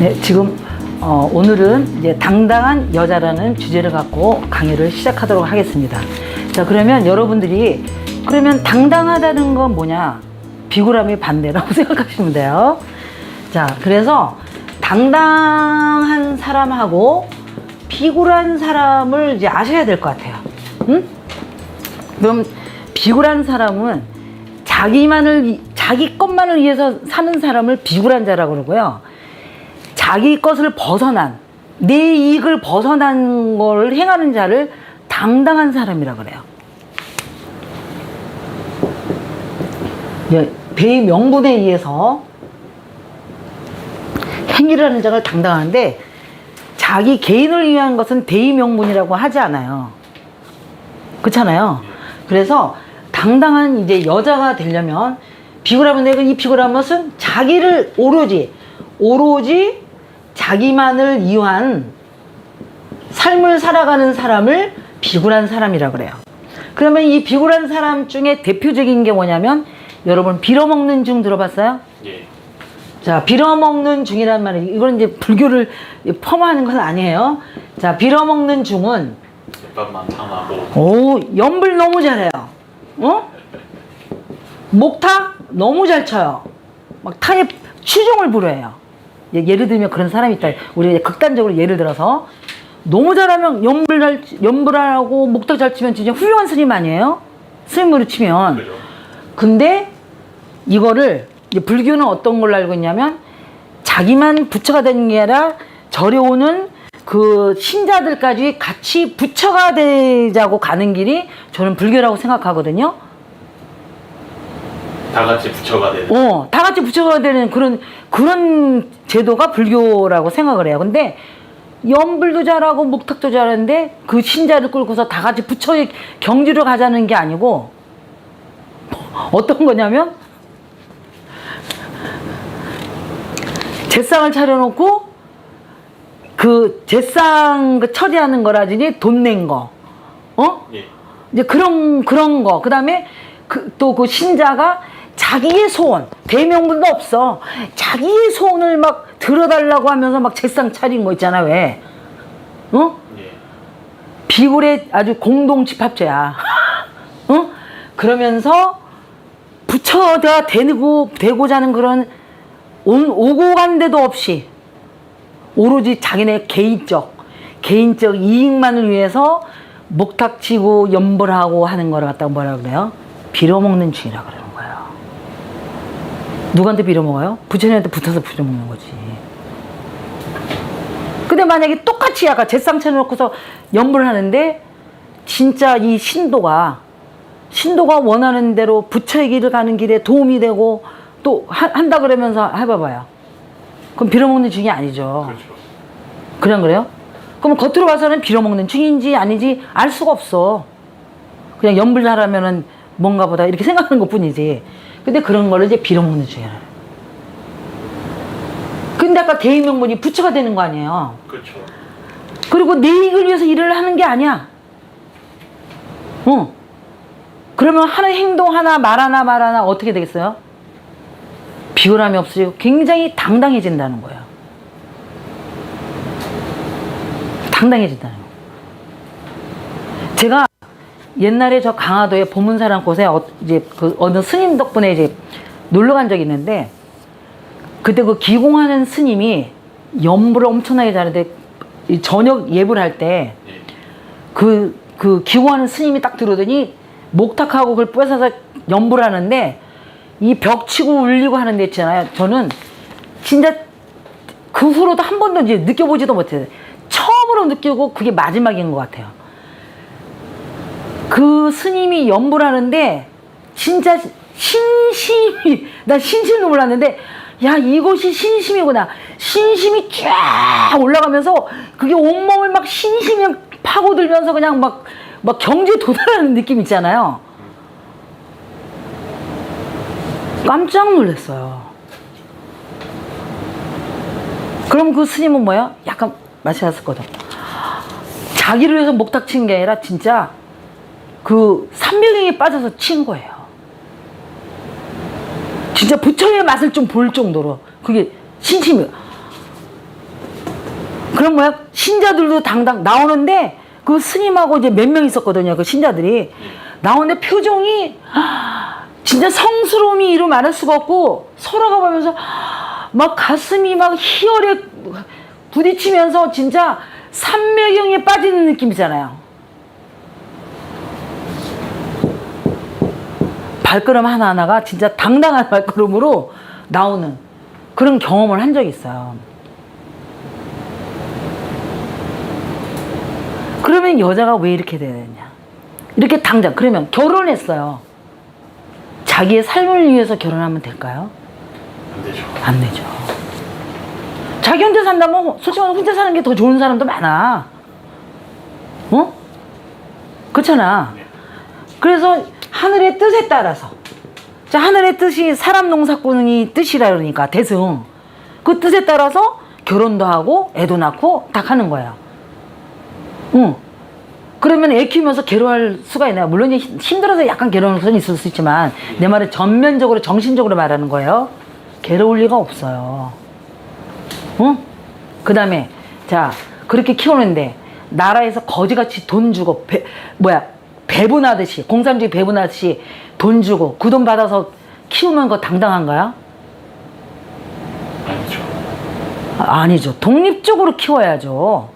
네, 지금 어, 오늘은 이제 당당한 여자라는 주제를 갖고 강의를 시작하도록 하겠습니다. 자, 그러면 여러분들이 그러면 당당하다는 건 뭐냐? 비굴함의 반대라고 생각하시면 돼요. 자, 그래서 당당한 사람하고 비굴한 사람을 이제 아셔야 될 것 같아요. 응? 그럼 비굴한 사람은 자기만을 위- 자기 것만을 위해서 사는 사람을 비굴한 자라고 그러고요. 자기 것을 벗어난 내 이익을 벗어난 걸 행하는 자를 당당한 사람이라 그래요. 예, 대의 명분에 의해서 행위를 하는 자가 당당한데 자기 개인을 위한 것은 대의 명분이라고 하지 않아요. 그렇잖아요. 그래서 당당한 이제 여자가 되려면 비굴하면 내가 이 비굴한 것은 자기를 오로지 오로지 자기만을 위한 삶을 살아가는 사람을 비굴한 사람이라 그래요. 그러면 이 비굴한 사람 중에 대표적인 게 뭐냐면 여러분 빌어먹는 중 들어봤어요? 예. 자, 빌어먹는 중이란 말이 이건 이제 불교를 폄하하는 건 아니에요. 자, 빌어먹는 중은 밑밥만 탕하고 오, 연불 너무 잘해요. 어? 목탁 너무 잘 쳐요. 막 타에 추종을 부려요. 예, 예를 들면 그런 사람이 있다. 우리 이제 극단적으로 예를 들어서 너무 잘하면 연불 잘, 연불하고 목탁 잘 치면 진짜 훌륭한 스님 아니에요? 스님으로 치면. 그죠? 근데 이거를 불교는 어떤 걸로 알고 있냐면 자기만 부처가 되는 게 아니라 절에 오는 그 신자들까지 같이 부처가 되자고 가는 길이 저는 불교라고 생각하거든요. 다 같이 부처가 되는 어, 다 같이 부처가 되는 그런 그런 제도가 불교라고 생각을 해요. 근데 연불도 잘하고 목탁도 잘하는데 그 신자를 끌고서 다 같이 부처의 경지로 가자는 게 아니고 어떤 거냐면 제상을 차려놓고 그 제상 그 처리하는 거라든지 돈 낸 거, 어? 예. 이제 그런 그런 거. 그다음에 그 또 그 신자가 자기의 소원 대명분도 없어. 자기의 소원을 막 들어달라고 하면서 막 제상 차린 거 있잖아 왜? 어? 예. 비굴의 아주 공동 집합체야. 어? 그러면서 부처가 되고 되고자 하는 그런 온, 오고 간 데도 없이 오로지 자기네 개인적 개인적 이익만을 위해서 목탁치고 연불하고 하는 거를 갖다가 뭐라 그래요? 빌어먹는 중이라 거예요. 누구한테 빌어먹어요? 부처님한테 붙어서 빌어먹는 거지. 근데 만약에 똑같이 약간 제상 차려놓고서 연불을 하는데 진짜 이 신도가 신도가 원하는 대로 부처의 길을 가는 길에 도움이 되고 또 하- 한다 그러면서 해봐봐요. 그럼 빌어먹는 중이 아니죠. 그렇죠. 그냥 그래요? 그럼 겉으로 봐서는 빌어먹는 중인지 아닌지 알 수가 없어. 그냥 연불하라면은 뭔가 보다 이렇게 생각하는 것 뿐이지. 근데 그런 거를 이제 빌어먹는 중이야. 근데 아까 개인 명분이 부처가 되는 거 아니에요. 그렇죠. 그리고 내 이익을 위해서 일을 하는 게 아니야. 어. 그러면 하는 행동 하나, 말 하나, 말 하나 어떻게 되겠어요? 비굴함이 없어지고 굉장히 당당해진다는 거예요. 당당해진다는 거. 제가 옛날에 저 강화도에 보문사랑 곳에 어, 이제 그 어느 스님 덕분에 이제 놀러 간 적이 있는데 그때 그 기공하는 스님이 연불을 엄청나게 이 저녁 예불 할때 예. 그, 그 기공하는 스님이 딱 들어오더니 목탁하고 그걸 뺏어서 연불 하는데 이 벽 치고 울리고 하는 데 있잖아요. 저는 진짜 그 후로도 한 번도 이제 느껴보지도 못해요. 처음으로 느끼고 그게 마지막인 것 같아요. 그 스님이 연불하는데 진짜 신심이 나 신심도 몰랐는데 야 이것이 신심이구나. 신심이 쫙 올라가면서 그게 온몸을 막 신심이 파고들면서 그냥 막 막 경지에 도달하는 느낌 있잖아요. 깜짝 놀랐어요. 그럼 그 스님은 뭐야? 약간 마시았을 거든 자기를 위해서 목탁 친게 아니라 진짜 그 삼명행에 빠져서 친 거예요. 진짜 부처의 맛을 좀 볼 정도로 그게 신심이 그런 뭐야 신자들도 당당 나오는데 그 스님하고 이제 몇 명 있었거든요 그 신자들이 나오는데 표정이 진짜 성스러움이 이루 말할 수가 없고 서로가 보면서 막 가슴이 막 희열에 부딪히면서 진짜 삼매경에 빠지는 느낌이잖아요. 발걸음 하나하나가 진짜 당당한 발걸음으로 나오는 그런 경험을 한 적이 있어요. 그러면 여자가 왜 이렇게 돼야 되냐? 이렇게 당장 그러면 결혼했어요. 자기의 삶을 위해서 결혼하면 될까요? 안 되죠. 안 되죠. 자기 혼자 산다면 솔직히 혼자 사는 게 더 좋은 사람도 많아. 어? 그렇잖아. 네. 그래서 하늘의 뜻에 따라서 자 하늘의 뜻이 사람 농사꾼이 뜻이라 그러니까 대승 그 뜻에 따라서 결혼도 하고 애도 낳고 다 하는 거야. 응. 그러면 애 키우면서 괴로워할 수가 있나요? 물론 힘들어서 약간 괴로울 수는 있을 수 있지만 내 말은 전면적으로 정신적으로 말하는 거예요. 괴로울 리가 없어요. 응? 그 다음에 자 그렇게 키우는데 나라에서 거지같이 돈 주고 배, 뭐야 배분하듯이 공산주의 배분하듯이 돈 주고 그 돈 받아서 키우는 거 당당한가요? 아니죠. 아, 아니죠. 독립적으로 키워야죠.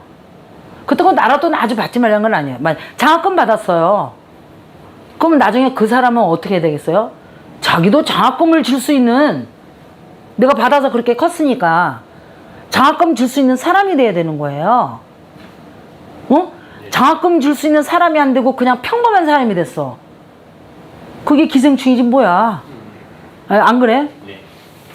그렇다고 나라 돈 아주 받지 말라는 건 아니에요. 만- 장학금 받았어요. 그럼 나중에 그 사람은 어떻게 해야 되겠어요? 자기도 장학금을 줄 수 있는 내가 받아서 그렇게 컸으니까 장학금 줄 수 있는 사람이 돼야 되는 거예요. 어? 장학금 줄 수 있는 사람이 안 되고 그냥 평범한 사람이 됐어. 그게 기생충이지 뭐야. 아, 안 그래? 네.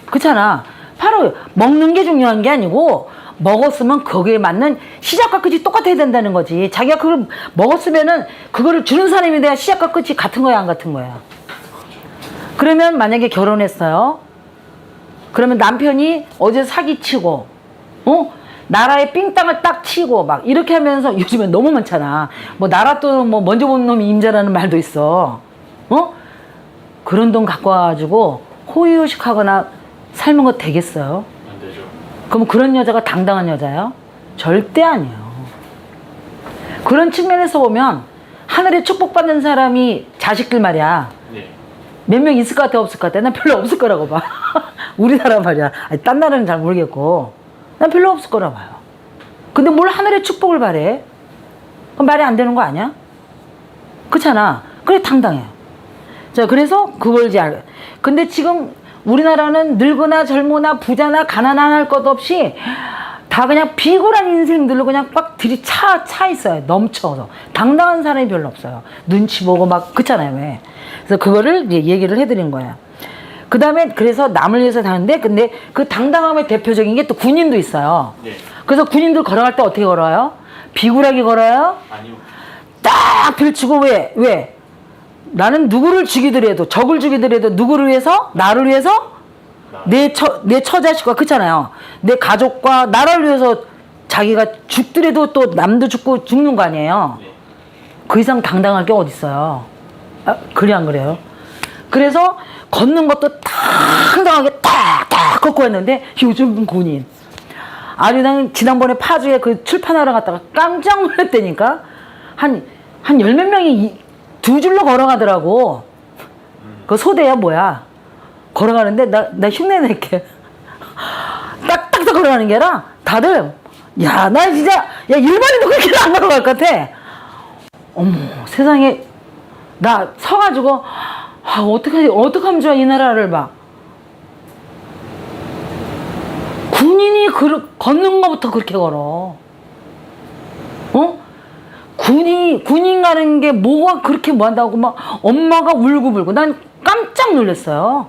그렇잖아. 바로 먹는 게 중요한 게 아니고 먹었으면 거기에 맞는 시작과 끝이 똑같아야 된다는 거지. 자기가 그걸 먹었으면은 그거를 주는 사람이 돼야 시작과 끝이 같은 거야 안 같은 거야. 그러면 만약에 결혼했어요. 그러면 남편이 어제 사기치고 어? 나라에 삥땅을 딱 치고 막 이렇게 하면서 요즘에 너무 많잖아. 뭐 나라 돈뭐 먼저 본 놈이 임자라는 말도 있어. 어? 그런 돈 갖고 와가지고 호의호식하거나 살는 거 되겠어요? 안 되죠. 그럼 그런 여자가 당당한 여자예요? 절대 아니에요. 그런 측면에서 보면 하늘에 축복받는 사람이 자식들 말이야. 네. 몇명 있을 것 같아 없을 것 같아? 난 별로 없을 거라고 봐. 우리나라 말이야. 아니, 딴 나라는 잘 모르겠고 난 별로 없을 거라 봐요. 근데 뭘 하늘의 축복을 바래? 그럼 말이 안 되는 거 아니야? 그렇잖아. 그래 당당해. 자 그래서 그걸 알. 근데 지금 우리나라는 늙거나 젊거나 부자나 가난한 할것 없이 다 그냥 비굴한 인생들로 그냥 막 들이차 차 있어요. 넘쳐서 당당한 사람이 별로 없어요. 눈치 보고 막 그렇잖아요. 왜? 그래서 그거를 얘기를 해드린 거야. 그 다음에 그래서 남을 위해서 사는데 근데 그 당당함의 대표적인 게 또 군인도 있어요. 네. 그래서 군인들 걸어갈 때 어떻게 걸어요? 비굴하게 걸어요? 아니요. 딱 펼치고 왜? 왜? 나는 누구를 죽이더라도 적을 죽이더라도 누구를 위해서? 나를 위해서? 나. 내 처, 내 처자식과 그렇잖아요. 내 가족과 나라를 위해서 자기가 죽더라도 또 남도 죽고 죽는 거 아니에요. 네. 그 이상 당당할 게 어딨어요. 아, 그래 안 그래요? 그래서 걷는 것도 당당하게 딱딱 걷고 했는데 요즘 군인. 아니 난 지난번에 파주에 그 출판하러 갔다가 깜짝 놀랐다니까. 한 한 열 몇 명이 이- 두 줄로 걸어가더라고. 그 소대야 뭐야? 걸어가는데 나 나 흉내 낼게. 딱딱딱 걸어가는 게 아니라 다들 야 나 진짜 야 일반인도 그렇게 안 걸어갈 것 같아? 어머 세상에. 나 서가지고 아 어떡하지? 어떡하면 좋아 이 나라를 봐. 군인이 그 걷는 거부터 그렇게 걸어. 어? 군이 군인 가는 게 뭐가 그렇게 뭐 한다고 막 엄마가 울고불고. 난 깜짝 놀랐어요.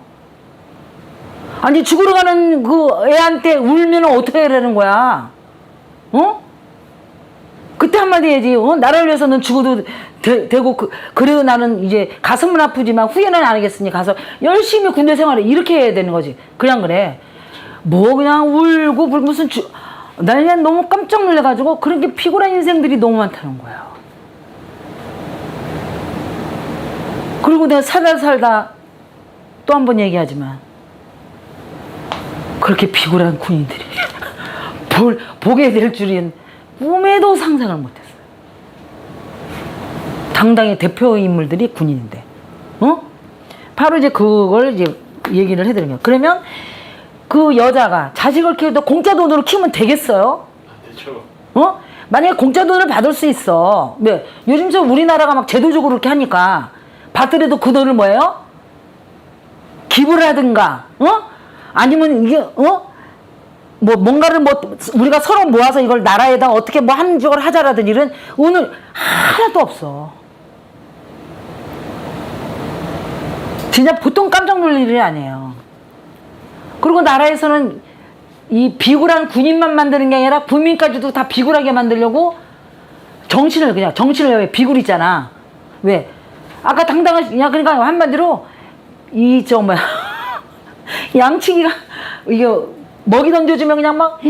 아니 죽으러 가는 그 애한테 울면 어떻게 되는 거야? 어? 그때 한마디 해야지. 어? 나라를 위해서는 죽어도 되, 고 그, 그래도 나는 이제 가슴은 아프지만 후회는 안 하겠으니 가서 열심히 군대 생활을 이렇게 해야 되는 거지. 그냥 그래. 뭐 그냥 울고 불 무슨 주. 나 그냥 너무 깜짝 놀래가지고 그런 게 피곤한 인생들이 너무 많다는 거야. 그리고 내가 살다 살다 또 한 번 얘기하지만 그렇게 비굴한 군인들이 볼, 보게 될 줄은 꿈에도 상상을 못했어요. 당당히 대표 인물들이 군인인데, 어? 바로 이제 그걸 이제 얘기를 거예요. 그러면 그 여자가 자식을 키워도 공짜 돈으로 키우면 되겠어요? 안 되죠. 어? 만약에 공짜 돈을 받을 수 있어. 왜? 요즘 저 우리나라가 막 제도적으로 그렇게 하니까 받더라도 그 돈을 뭐예요? 기부를 하든가, 어? 아니면 이게, 어? 뭐, 뭔가를 뭐, 우리가 서로 모아서 이걸 나라에다 어떻게 뭐 한 적을 하자라든 이런 오늘 하나도 없어. 진짜 보통 깜짝 놀랄 일이 아니에요. 그리고 나라에서는 이 비굴한 군인만 만드는 게 아니라 국민까지도 다 비굴하게 만들려고 정신을 그냥 정신을 왜 비굴 있잖아. 왜? 아까 당당한 야 그러니까 한마디로 이 저 뭐야 양치기가 이게 먹이 던져주면 그냥 막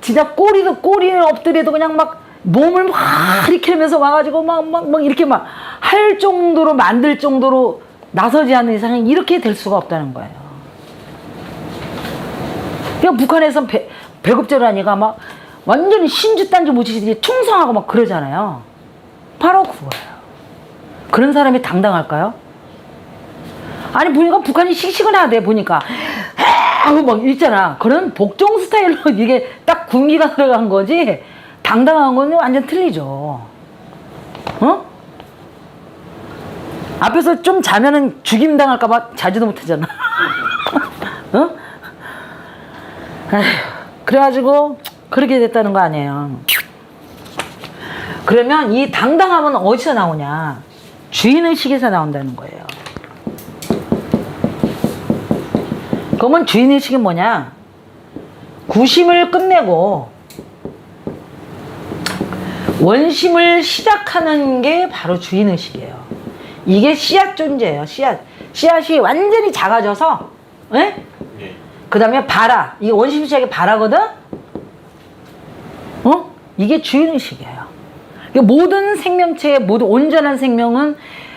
진짜 꼬리도 꼬리는 엎드려도 그냥 막 몸을 막 이렇게 하면서 와가지고 막 막 막 이렇게 막 할 정도로 만들 정도로 나서지 않는 이상은 이렇게 될 수가 없다는 거예요. 그러니까 북한에선 배, 배급제를 하니까 막 완전히 신주단지 모치들이 충성하고 막 그러잖아요. 바로 그거예요. 그런 사람이 당당할까요? 아니 보니까 북한이 씩씩하대 보니까 하고 막 있잖아. 그런 복종 스타일로 이게 딱 군기가 들어간 거지 당당한 건 완전 틀리죠. 어? 앞에서 좀 자면은 죽임 당할까봐 자지도 못하잖아. 어? 아휴, 그래가지고 그렇게 됐다는 거 아니에요. 그러면 이 당당함은 어디서 나오냐? 주인의식에서 나온다는 거예요. 그러면 주인의식이 뭐냐? 구심을 끝내고 원심을 시작하는 게 바로 주인의식이에요. 이게 씨앗 존재예요. 씨앗. 씨앗이 완전히 작아져서, 예? 예. 그 다음에 바라. 이게 원심 시작이 바라거든? 어? 이게 주인의식이에요. 모든 생명체의 모든 온전한 생명은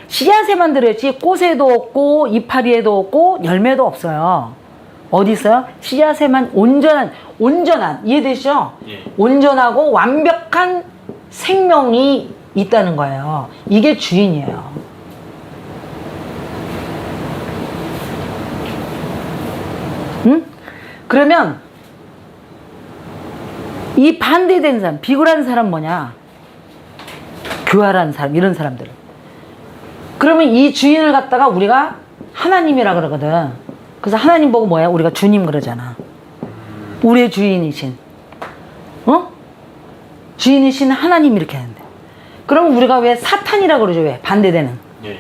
씨앗에만 들어있지 꽃에도 없고 이파리에도 없고 열매도 없어요. 어디 있어요? 씨앗에만 온전한, 온전한, 이해되시죠? 예. 온전하고 완벽한 생명이 있다는 거예요. 이게 주인이에요. 응? 그러면 이 반대된 사람, 비굴한 사람 뭐냐? 교활한 사람, 이런 사람들. 그러면 이 주인을 갖다가 우리가 하나님이라 그러거든. 그래서 하나님 보고 뭐야? 우리가 주님 그러잖아. 우리의 주인이신. 어? 주인이신 하나님 이렇게 하는데. 그럼 우리가 왜 사탄이라 그러죠? 왜? 반대되는. 예.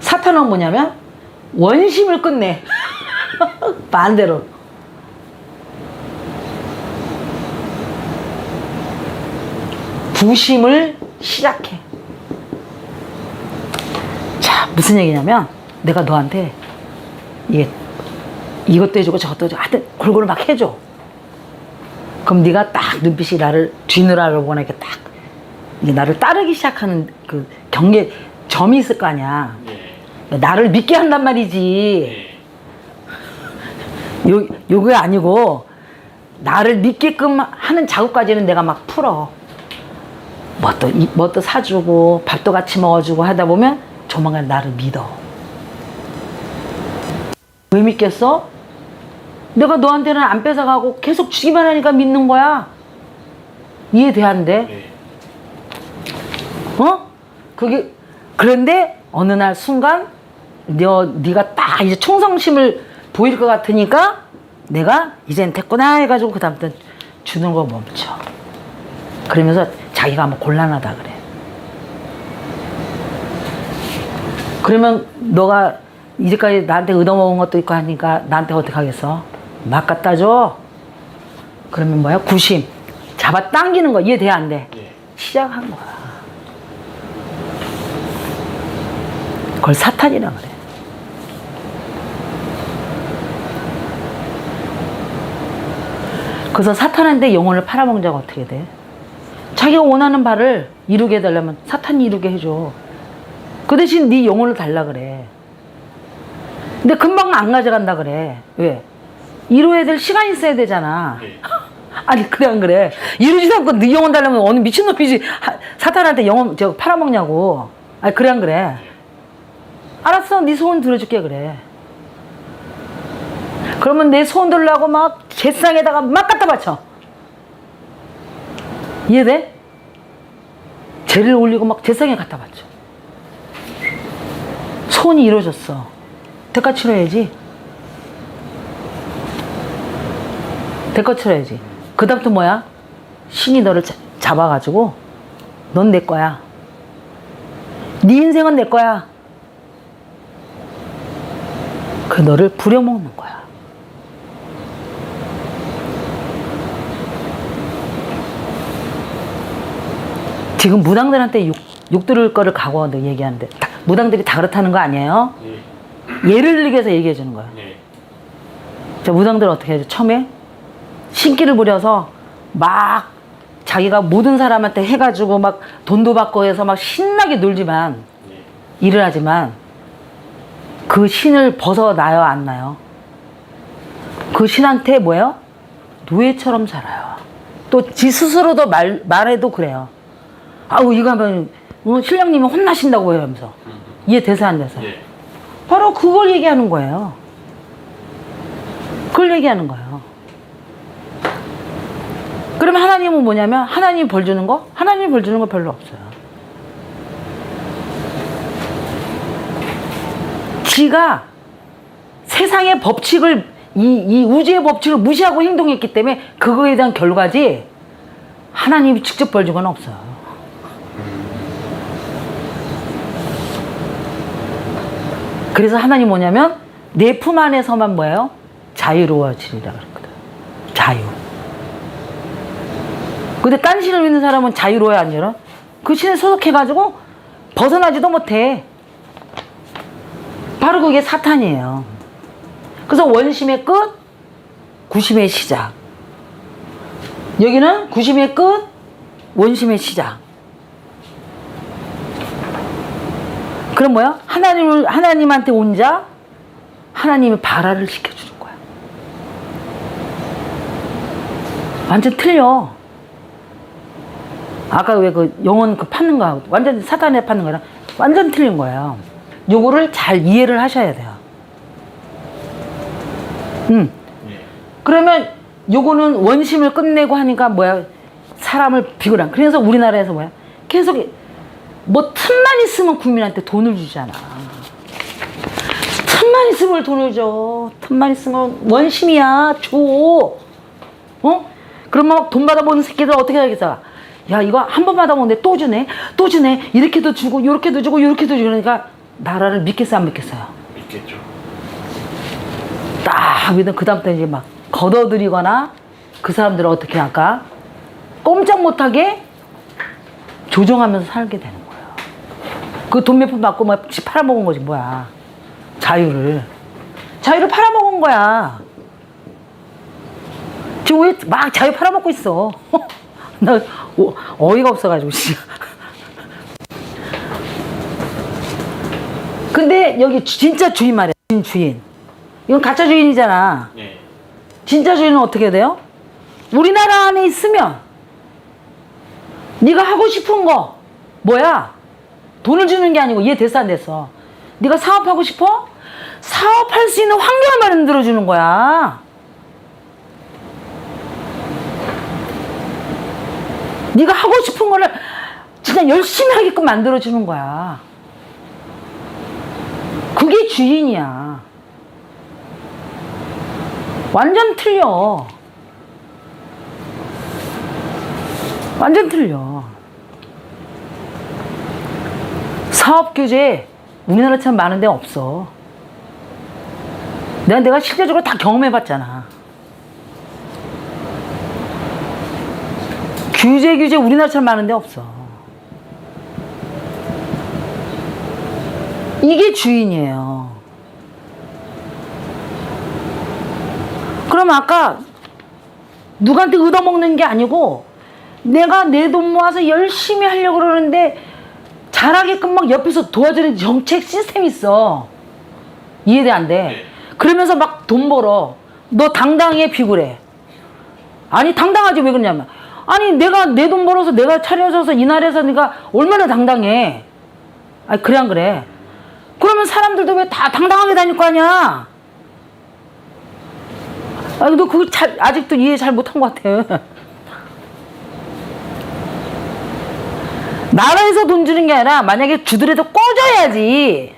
사탄은 뭐냐면 원심을 끝내. 반대로. 부심을 시작해. 자, 무슨 얘기냐면 내가 너한테 이게 이것도 해주고 저것도 해주고 하여튼 골고루 막 해줘. 그럼 네가 딱 눈빛이 나를 뒤느라고 보나 이렇게 딱 이게 나를 따르기 시작하는 그 경계 점이 있을 거 아니야. 예. 나를 믿게 한단 말이지. 예. 요, 요게 아니고, 나를 믿게끔 하는 작업까지는 내가 막 풀어. 뭐 또, 이- 뭐또 사주고, 밥도 같이 먹어주고 하다 보면 조만간 나를 믿어. 왜 믿겠어? 내가 너한테는 안 뺏어가고 계속 주기만 하니까 믿는 거야. 이해돼, 안 돼? 예. 어? 그게 그런데 어느 날 순간 너 네가 딱 이제 충성심을 보일 것 같으니까 내가 이젠 됐구나 해가지고 그 다음부터 주는 거 멈춰. 그러면서 자기가 뭐 곤란하다 그래. 그러면 너가 이제까지 나한테 얻어먹은 것도 있고 하니까 나한테 어떻게 하겠어? 막 갖다 줘. 그러면 뭐야? 구심. 잡아 당기는 거 이해돼 안 돼? 예. 시작한 거야. 그걸 사탄이라 그래. 그래서 사탄한테 영혼을 팔아먹는 자가 어떻게 돼? 자기가 원하는 바를 이루게 해달라면 사탄이 이루게 해줘. 그 대신 네 영혼을 달라 그래. 근데 금방 안 가져간다 그래. 왜? 이루어야 될 시간이 있어야 되잖아. 예. 아니 그래 안 그래 이러지도 않고 네 영혼 달라면 어느 미친놈이지 하- 사탄한테 영혼 저 팔아먹냐고 아니 그래 안 그래 알았어 네 소원 들어줄게 그래 그러면 내 소원 들으려고 막 제상에다가 막 갖다 바쳐 이해돼? 죄를 올리고 막 제상에 갖다 바쳐. 소원이 이루어졌어. 대가 치러야지. 대가 치러야지. 그 다음부터 뭐야? 신이 너를 자- 잡아가지고 넌 내 거야. 네 인생은 내 거야. 그 너를 부려먹는 거야 지금 무당들한테 욕, 욕 들을 거를 각오한다 얘기하는데 다- 무당들이 다 그렇다는 거 아니에요? 네. 예를 들게 해서 얘기해 주는 거야 네. 자, 무당들 어떻게 해야죠? 처음에 신기를 부려서 막 자기가 모든 사람한테 해가지고 막 돈도 받고 해서 막 신나게 놀지만 네. 일을 하지만 그 신을 벗어나요, 안 나요? 그 신한테 뭐예요? 노예처럼 살아요. 또 지 스스로도 말, 말해도 그래요. 아우, 이거 하면 어, 신령님이 혼나신다고 해요, 하면서. 이해 돼서 안 돼서. 네. 바로 그걸 얘기하는 거예요. 그걸 얘기하는 거예요. 그러면 하나님은 뭐냐면 하나님이 벌 주는 거? 하나님이 벌 주는 거 별로 없어요. 지가 세상의 법칙을 이, 이 우주의 법칙을 무시하고 행동했기 때문에 그거에 대한 결과지 하나님이 직접 벌 주거는 없어요. 그래서 하나님 뭐냐면 내 품 안에서만 뭐예요? 자유로워지리라 그랬거든. 자유. 근데 딴 신을 믿는 사람은 자유로워야 안 열어? 그 신에 소속해가지고 벗어나지도 못해. 바로 그게 사탄이에요. 그래서 원심의 끝, 구심의 시작. 여기는 구심의 끝, 원심의 시작. 그럼 뭐야? 하나님을 하나님한테 온 자, 하나님이 발화를 시켜주는 거야. 완전 틀려. 아까 왜 그 영혼 그 파는 거 완전 사탄에 파는 거랑 완전 틀린 거예요. 요거를 잘 이해를 하셔야 돼요. 음. 네. 그러면 요거는 원심을 끝내고 하니까 뭐야? 사람을 비굴한. 그래서 우리나라에서 뭐야? 계속 뭐 틈만 있으면 국민한테 돈을 주잖아. 틈만 있으면 돈을 줘. 틈만 있으면 원심이야. 줘. 어? 그러면 막 돈 받아보는 새끼들 어떻게 하겠어? 야, 이거 한 번 받아보는데 또 주네? 또 주네? 이렇게도 주고, 요렇게도 주고, 요렇게도 주고. 그러니까 나라를 믿겠어요? 안 믿겠어요? 믿겠죠. 딱 믿으면 그다음부터 이제 막 걷어들이거나 그 사람들을 어떻게 할까? 꼼짝 못하게 조정하면서 살게 되는. 그 돈 몇 푼 받고 막집 팔아먹은 거지 뭐야. 자유를. 자유를 팔아먹은 거야. 지금 왜 막 자유 팔아먹고 있어. 나 어, 어이가 없어가지고 진짜. 근데 여기 주- 진짜 주인 말이야. 진 주인. 이건 가짜 주인이잖아. 네. 진짜 주인은 어떻게 돼요? 우리나라 안에 있으면 네가 하고 싶은 거 뭐야? 돈을 주는 게 아니고 이해 됐어 안 됐어? 네가 사업하고 싶어? 사업할 수 있는 환경을 만들어 주는 거야. 네가 하고 싶은 거를 진짜 열심히 하게끔 만들어 주는 거야. 그게 주인이야. 완전 틀려. 완전 틀려. 사업 규제 우리나라처럼 많은 데 없어. 내가 내가 실제적으로 다 경험해 봤잖아. 규제 규제 우리나라처럼 많은 데 없어. 이게 주인이에요. 그럼 아까 누구한테 얻어먹는 게 아니고 내가 내 돈 모아서 열심히 하려고 그러는데 잘하게끔 막 옆에서 도와주는 정책 시스템이 있어. 이해돼 안 돼? 네. 그러면서 막 돈 벌어. 너 당당해 비굴해. 아니 당당하지 왜 그러냐면 아니 내가 내 돈 벌어서 내가 차려줘서 이 나라에서 내가 얼마나 당당해 아니 그래 안 그래 그러면 사람들도 왜 다 당당하게 다닐 거 아니야 아니 너 그거 잘 아직도 이해 잘 못한 것 같아 나라에서 돈 주는 게 아니라 만약에 주더라도 꺼줘야지.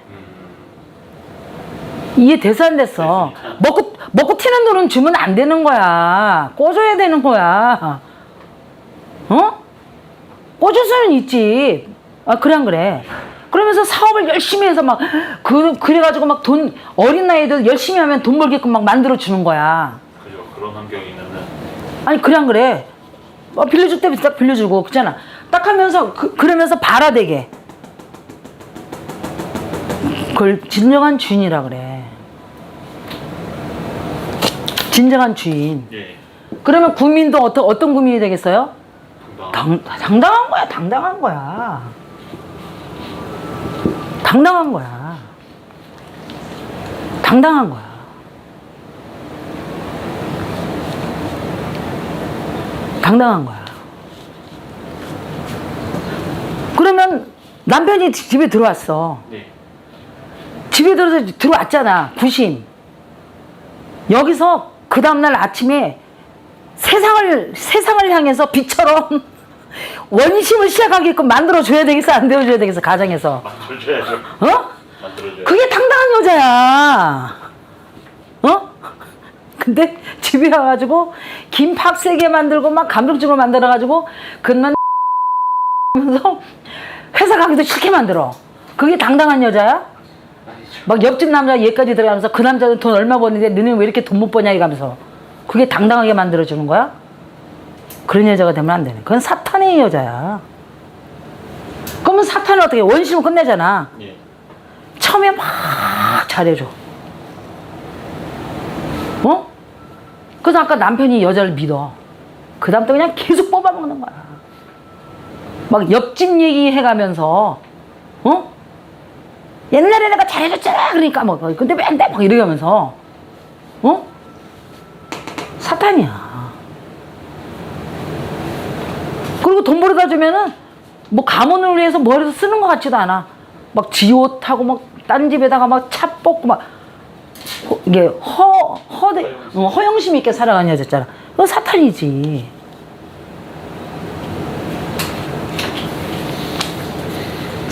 이해 돼서 안 됐어. 먹고 먹고 튀는 돈은 주면 안 되는 거야. 꺼줘야 되는 거야. 어? 꺼줄 수는 있지. 아 그래 안 그래? 그러면서 사업을 열심히 해서 막 그 그래가지고 막 돈 어린 나이에도 열심히 하면 돈 벌게끔 막 만들어 주는 거야. 그죠. 그런 환경이면은 아니 그래 안 그래? 어, 빌려줄 때딱 빌려주고 그잖아 딱 하면서 그, 그러면서 발아되게 그걸 진정한 주인이라 그래 진정한 주인 예. 그러면 국민도 어떤 어떤 국민이 되겠어요? 당 당. 당, 당당한 거야 당당한 거야 당당한 거야 당당한 거야 당당한 거야 그러면 남편이 집에 들어왔어 네. 집에 들어서 들어왔잖아 부심 여기서 그 다음날 아침에 세상을 세상을 향해서 빛처럼 원심을 시작하게끔 만들어 줘야 되겠어 안 되어 줘야 되겠어 가정에서 만들어줘야죠. 어 만들어줘야. 그게 당당한 여자야 어 근데 집에 와가지고 김밥 세개 만들고 막 감정증을 만들어 가지고 그만 하면서 회사 가기도 싫게 만들어 그게 당당한 여자야 막 옆집 남자 얘까지 들어가면서 그 남자는 돈 얼마 버는데 너는 왜 이렇게 돈 못 버냐 이가면서 그게 당당하게 만들어 주는 거야? 그런 여자가 되면 안 되네. 그건 사탄의 여자야. 그러면 사탄은 어떻게 해? 원심을 끝내잖아. 예. 처음에 막 잘해줘. 어? 그래서 아까 남편이 여자를 믿어. 그 다음부터 그냥 계속 뽑아먹는 거야. 막 옆집 얘기 해가면서, 어? 옛날에 내가 잘해줬잖아. 그러니까 뭐, 근데 왜안 돼? 막 이러면서, 어? 사탄이야. 그리고 돈 벌어다 주면은 뭐 가문을 위해서 머리서 쓰는 것 같지도 않아. 막 지옷하고 막 딴 집에다가 막 차 뽑고 막 허- 이게 허 허대 어, 허영심 있게 살아가는 여자잖아. 그거 사탄이지.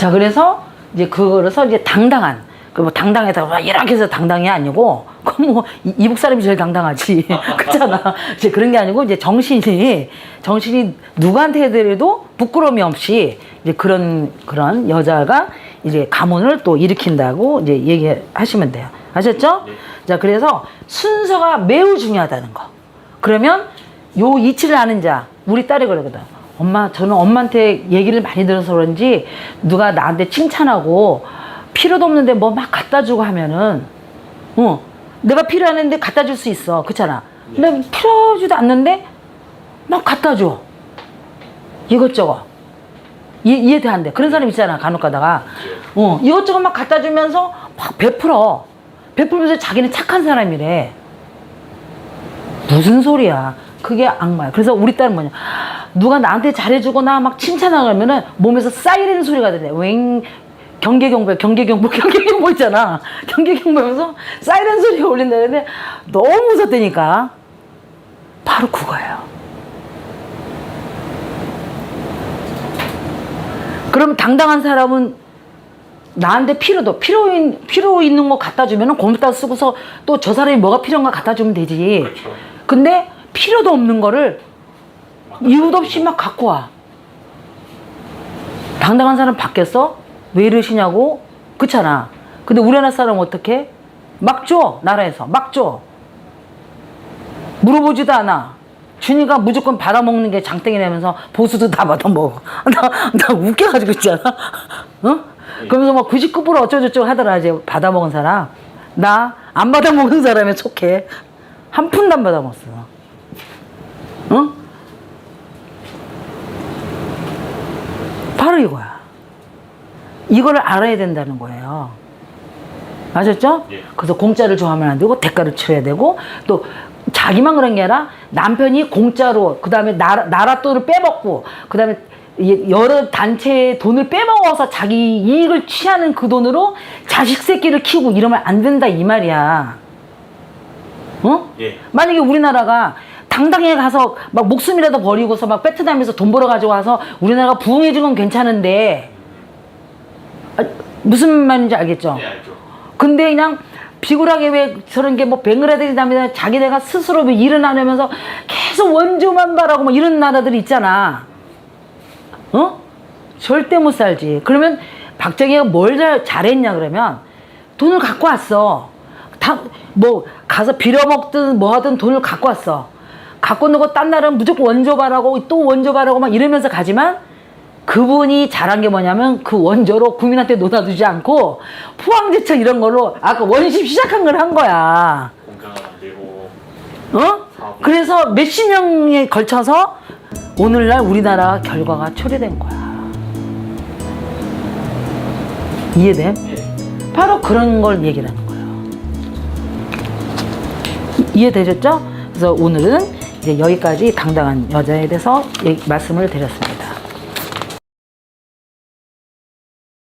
자 그래서 이제 그거로서 이제 당당한 그 뭐 당당해서 막 이렇게 해서 당당이 아니고 그뭐 이북 사람이 제일 당당하지 그렇잖아 이제 그런 게 아니고 이제 정신이 정신이 누구한테 해드려도 부끄러움이 없이 이제 그런 그런 여자가 이제 가문을 또 일으킨다고 이제 얘기하시면 돼요 아셨죠? 네. 자 그래서 순서가 매우 중요하다는 거 그러면 요 이치를 아는 자 우리 딸이 그러거든 엄마 저는 엄마한테 얘기를 많이 들어서 그런지 누가 나한테 칭찬하고 필요도 없는데 뭐 막 갖다 주고 하면은 어 내가 필요하는데 갖다 줄 수 있어. 그렇잖아. 근데 필요하지도 않는데 막 갖다 줘. 이것저것. 이해, 이해돼 안 돼. 그런 사람 있잖아 간혹 가다가. 어 이것저것 막 갖다 주면서 막 베풀어. 베풀면서 자기는 착한 사람이래. 무슨 소리야. 그게 악마야. 그래서 우리 딸은 뭐냐. 누가 나한테 잘해주거나 막 칭찬하면은 몸에서 사이렌 소리가 들려. 웽. 경계경보, 경계경보, 경계경보 있잖아. 경계경보면서 사이렌 소리가 울린다는데 너무 무섭다니까. 바로 그거예요. 그럼 당당한 사람은 나한테 필요도 필요 있- 필요 있는 거 갖다 주면은 고맙다 쓰고서 또 저 사람이 뭐가 필요한가 갖다 주면 되지. 그렇죠. 근데 필요도 없는 거를 이유도 없이 막 갖고 와. 당당한 사람 바뀌었어? 왜 이러시냐고? 그렇잖아. 근데 우리나라 사람 어떻게? 막 줘. 나라에서. 막 줘. 물어보지도 않아. 준이가 무조건 받아먹는 게 장땡이라면서 보수도 다 받아먹어. 나, 나 웃겨가지고 있잖아. 어? 그러면서 막 99% 어쩌고저쩌고 하더라, 이제 받아먹은 사람. 나 안 받아먹은 사람에 속해. 한 푼도 안 받아먹었어. 어? 바로 이거야. 이거를 알아야 된다는 거예요. 아셨죠? 예. 그래서 공짜를 좋아하면 안 되고 대가를 치러야 되고 또잘 자기만 그런 게 아니라 남편이 공짜로 그 다음에 나라, 나라 돈을 빼먹고 그 다음에 이- 여러 단체의 돈을 빼먹어서 자기 이익을 취하는 그 돈으로 자식 새끼를 키우고 이러면 안 된다 이 말이야. 어? 예. 만약에 우리나라가 당당해 가서 막 목숨이라도 버리고서 막 베트남에서 돈 벌어 가지고 와서 우리나라가 부흥해진 건 괜찮은데 아, 무슨 말인지 알겠죠? 예, 알죠. 근데 그냥 비굴하게 왜 저런 게뭐 뱅글라데시 다음에 자기네가 스스로 왜 일을 안 하면서 계속 원조만 바라고 뭐 이런 나라들이 있잖아. 어? 절대 못 살지. 그러면 박정희가 뭘 잘, 잘했냐 그러면 돈을 갖고 왔어. 다, 뭐 가서 빌어먹든 뭐 하든 돈을 갖고 왔어. 갖고 놓고 딴 나라는 무조건 원조 바라고 또 원조 바라고 막 이러면서 가지만 그분이 잘한 게 뭐냐면 그 원조로 국민한테 놓아두지 않고 포항제철 이런 걸로 아까 원심 시작한 걸 한 거야. 어? 그래서 몇십 년에 걸쳐서 오늘날 우리나라 결과가 초래된 거야. 이해돼? 예. 바로 그런 걸 얘기를 하는 거예요. 이- 이해되셨죠? 그래서 오늘은 이제 여기까지 당당한 여자에 대해서 말씀을 드렸습니다.